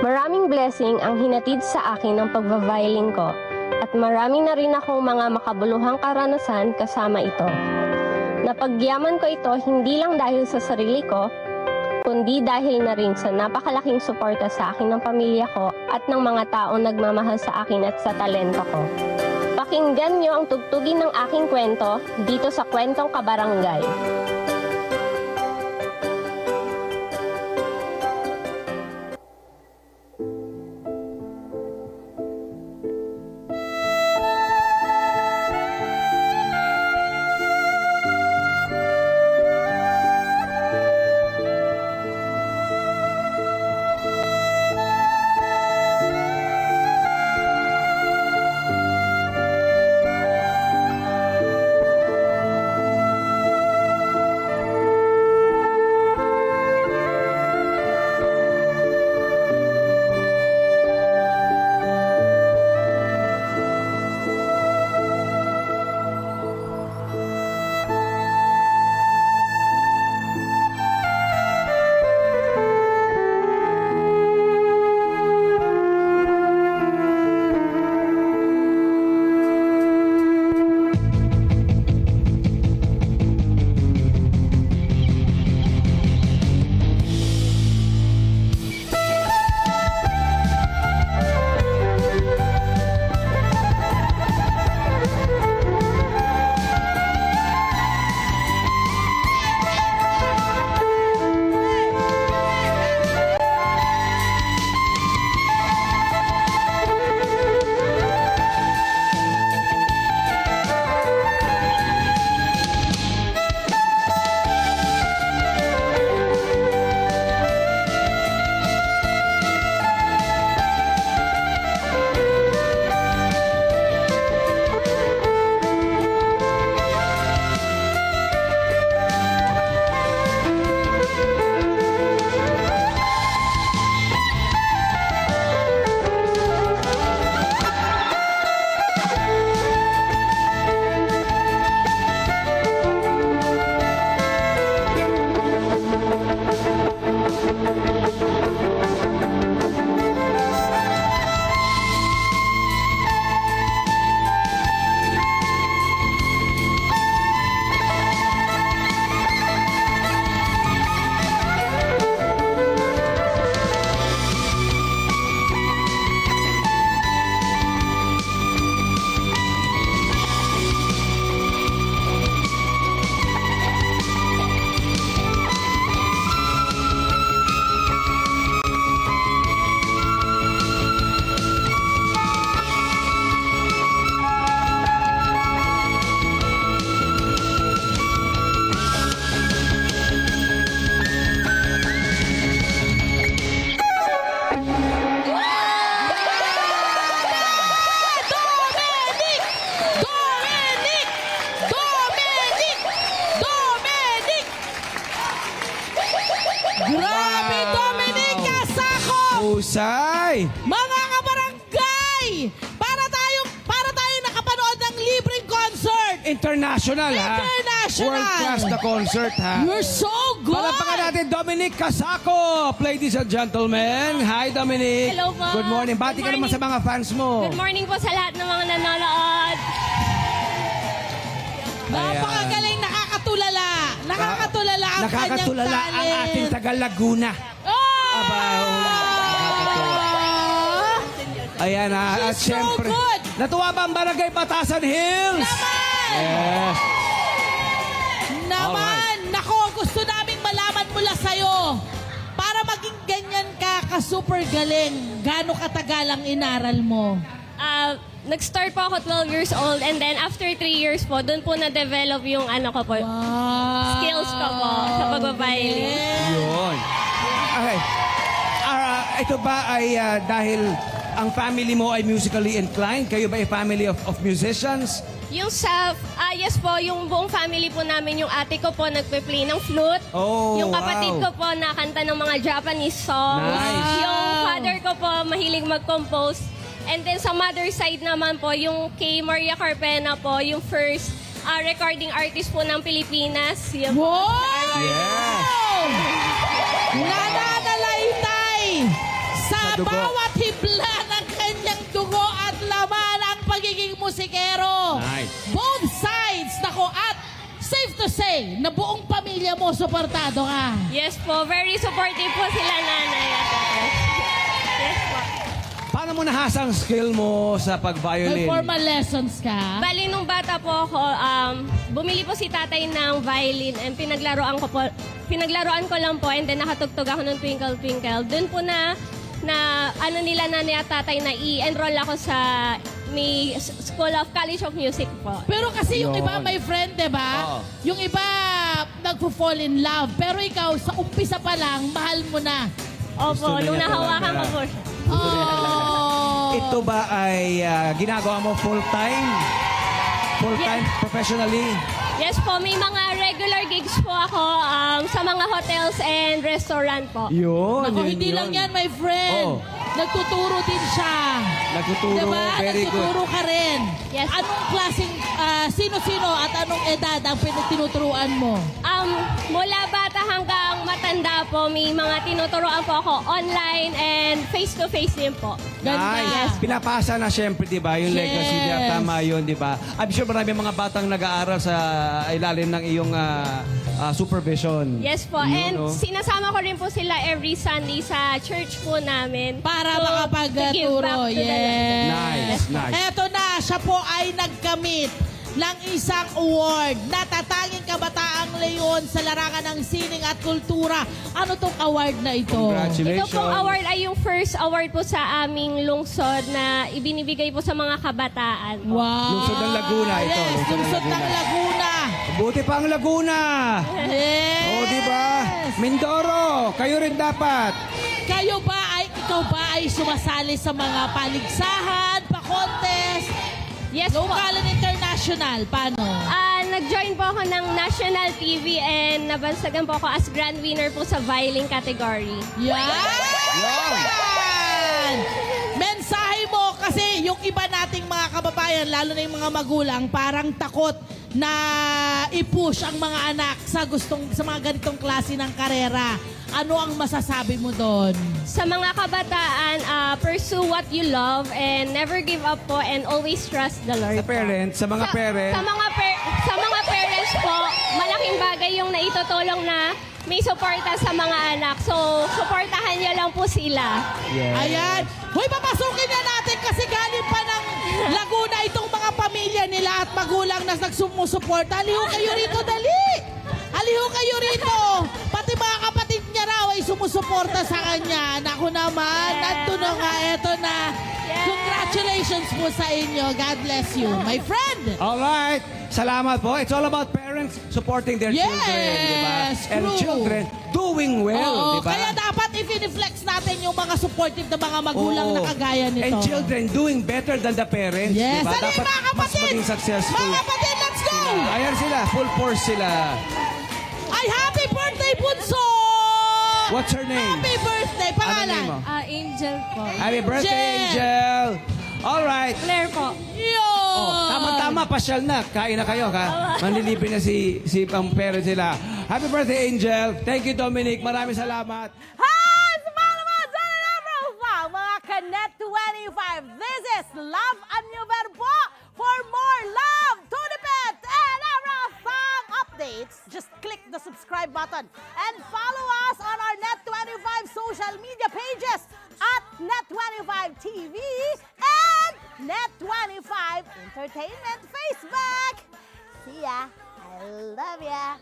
Maraming blessing ang hinatid sa akin ng pagbaviolin ko at marami na rin akong mga makabuluhang karanasan kasama ito. Napagyaman ko ito hindi lang dahil sa sarili ko, kundi dahil na rin sa napakalaking suporta sa akin ng pamilya ko at ng mga taong nagmamahal sa akin at sa talento ko. Pakinggan niyo ang tugtugin ng aking kwento dito sa Kwentong Kabarangay. Husay! Mga kabarangay! Para tayo, para tayo nakapanood ng libreng concert! International, ha? International! World class na concert, ha? You're so good! Palakpakan natin Dominic Casako, ladies and gentlemen. Hi, Dominic. Hello po. Good morning. Bati ka naman sa mga fans mo. Good morning po sa lahat ng mga nanonood. Napakagaling, nakakatulala! Nakakatulala ang Nakakatulala kanyang ang talent! ating taga Laguna. Oh! Aba, Ayan, ha? At She's so syempre, good. natuwa ba ang Barangay Batasan Hills? Naman! Yes. Naman! Nako, gusto naming malaman mula sa'yo. Para maging ganyan ka, ka-super galing, gaano katagal ang inaral mo? Ah, nag-start po ako 12 years old and then after 3 years po, doon po na-develop yung ano ko po. Wow! Skills ko po sa pagbabiolin. Yeah. Yun. Okay. Ah, ito ba ay ah, dahil ang family mo ay musically inclined? Kayo ba ay family of, of musicians? Yung sa, ah yes po, yung buong family po namin, yung ate ko po nagpe-play ng flute. Oh, yung kapatid wow. ko po nakanta ng mga Japanese songs. Nice. Yung father ko po mahilig mag-compose. And then sa mother side naman po, yung kay Maria Carpena po, yung first ah, recording artist po ng Pilipinas. Yun po. Wow! Yes. Nananalaytay sa dugo. bawat hibla musikero. Nice. Both sides, nako, at safe to say, na buong pamilya mo, suportado ka. Yes po, very supportive po sila nanay at tatay. Yes po. Paano mo nahasang skill mo sa May pag-violin? formal lessons ka. Bali, nung bata po ako, um, bumili po si tatay ng violin and pinaglaruan ko po, pinaglaruan ko lang po and then nakatugtog ako ng Twinkle Twinkle. Doon po na, na ano nila nanay at tatay na i-enroll ako sa may School of College of Music po. Pero kasi yung Yun. iba, may friend, di ba? Oo. Yung iba, nagpo-fall in love. Pero ikaw, sa umpisa pa lang, mahal mo na. Gusto Opo, nung nahawakan ko talaga. po siya. Oh. Ito ba ay ah, ginagawa mo full-time? Full-time, professionally? Yes po, may mga regular gigs po ako um, sa mga hotels and restaurant po. Yun, Ako, yun, hindi yun. lang yan, my friend. Oo. Nagtuturo din siya. Nagtuturo, diba? very good. Nagtuturo ka rin. Yes. Anong klaseng, ah, sino-sino at anong edad ang pinagtinuturuan mo? Um, mula bata hanggang matanda po, may mga tinuturoan po ako online and face-to-face din po. Ganda. Nice. Pinapasa na siyempre, di ba? Yung Yes. legacy niya. Tama yun, di ba? I'm sure marami mga batang nag-aaral sa ilalim ng iyong ah, ah, supervision. Yes po, Yun, and no? sinasama ko rin po sila every Sunday sa church po namin. Para to- to give makapagturo. back to the Yes. Nice, nice. Eto na, siya po ay nagkamit ng isang award na tatanging kabataang leyon sa larangan ng sining at kultura. Ano tong award na ito? Ito Congratulations. pong award ay yung first award po sa aming lungsod na ibinibigay po sa mga kabataan po. Wow! Lungsod ng Laguna ito, Yes, lungsod ng lungsod ng Laguna. Buti pa ang Laguna. Yes! O, di ba? Mindoro, kayo rin dapat. Kayo ba ay, ikaw ba ay sumasali sa mga paligsahan, pa-contest, Yes po. local and international? Paano? Ah, nag-join po ako ng national TV and nabansagan po ako as grand winner po sa violin category. Yan! Yan! Mensahe mo kasi yung iba nating mga kababayan, lalo na yung mga magulang, parang takot na i-push ang mga anak sa gustong sa mga ganitong klase ng karera. Ano ang masasabi mo doon? Sa mga kabataan, ah, pursue what you love and never give up po and always trust the Lord. Sa parents, sa mga Sa- parents. Sa mga, per- sa mga parents po, malaking bagay yung naitutulong na may suporta sa mga anak. So, suportahan niyo lang po sila. Yes. Ayan. Hoy, papasukin na natin kasi galing pa ng Laguna mga pamilya nila at magulang na nagsumusuporta. Aliho kayo rito, dali! Aliho kayo rito! Pati mga kapatid niya raw ay sumusuporta sa kanya. Naku naman, Yes. nandun na nga, eto na. Yes. Congratulations po sa inyo. God bless you. My friend! All right. Salamat po. It's all about parents supporting their Yes, children, di ba? And true. children doing well, Oo, di ba? kaya dapat i-flex natin yung mga supportive na mga magulang Oo. na kagaya nito. And children doing better than the parents, Yes. di ba? Dali, Dapat mga mas kapatid! maging successful. Mga kapatid, let's go! Ayan sila, full force sila. Ay, happy birthday, Bunso! What's her name? Happy birthday, Ano pangalan? name mo? Ah, Angel po. Happy birthday, Angel! All right. Claire po. Yun! Oh, tama-tama, pasyal na. Kain na kayo, ka? Manlilibre na si, si ang parents sila. Happy birthday, Angel. Thank you, Dominic. Maraming salamat. Hi! Smile naman! Sana na profile, mga Kanet 25. This is Love and New Verbo. For more love, to the pet, and everything updates, just click the subscribe button and follow us on our Net25 social media pages at Net25 TV and Net25 Entertainment Facebook. See ya! I love ya!